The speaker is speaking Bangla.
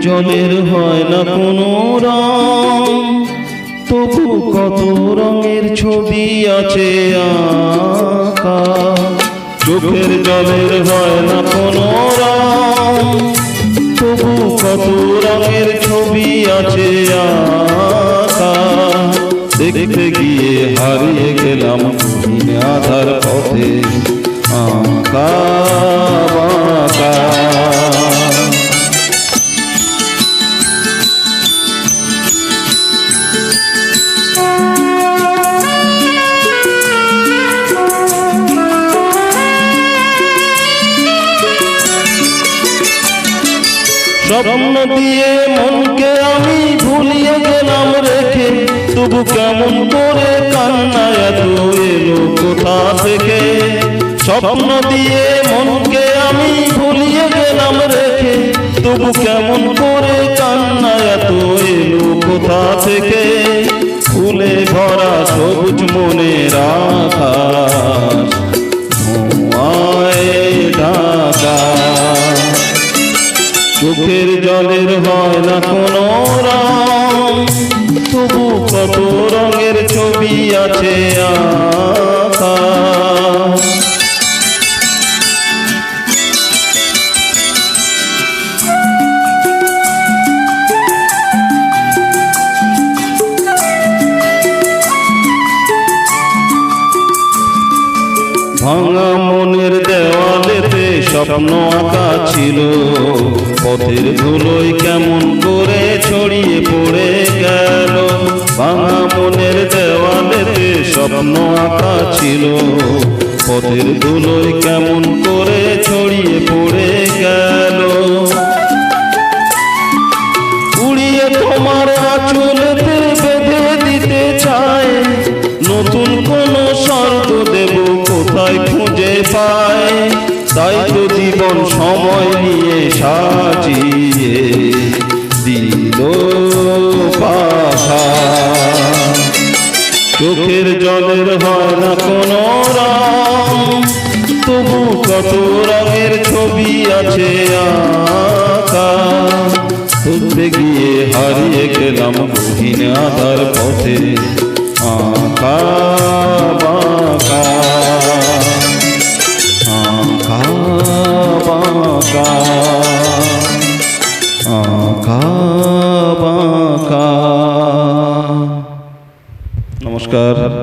জলের হয় না কোনো রং। তবু কত রঙের ছবি আছে আঁকা। চোখের জলের হয় না কোনো রং। তবু কত রঙের ছবি আছে আঁকা। দেখতে গিয়ে হারিয়ে গেলাম আধার পথে। স্বপ্ন দিয়ে মনকে আমি ভুলিয়ে গেলাম রেখে। তবু কেমন করে কান্না এত এলো কোথা থেকে? স্বপ্ন দিয়ে মনকে আমি ভুলিয়ে গেলাম রেখে। তবু কেমন করে কান্না এত এলো কোথা থেকে? ফুলে ভরা সবুজ মনে রাখা চোখের জলের হয় না কোনো রং তবু কত রঙের ছবি আছে আঁকা। ভাঙা মনের দেওয়ালেতে স্বপ্ন আঁকা ছিল। পথের ধুলোয় কেমন করে ছড়িয়ে পড়ে গেল। ভাঙা মনের দেওয়ালেতে স্বপ্ন আঁকা ছিল। পথের ধুলোয় কেমন করে ছড়িয়ে পড়ে গেল। উড়িয়ে তোমার আঁচলেতে বেঁধে দিতে চায়। নতুন কোন স্বর্গ দেব কোথায় খুঁজে পায়। তাই তো জীবন সময় নিয়ে সাজিয়ে চোখের জলের হয় না কোনো রাম তবু কত রঙের ছবি আছে আঁকা। গিয়ে হারিয়ে গেলাম কঠিন আধার পথে। আঁকা বাঁকা। আঁকা বাঁকা। नमस्कार।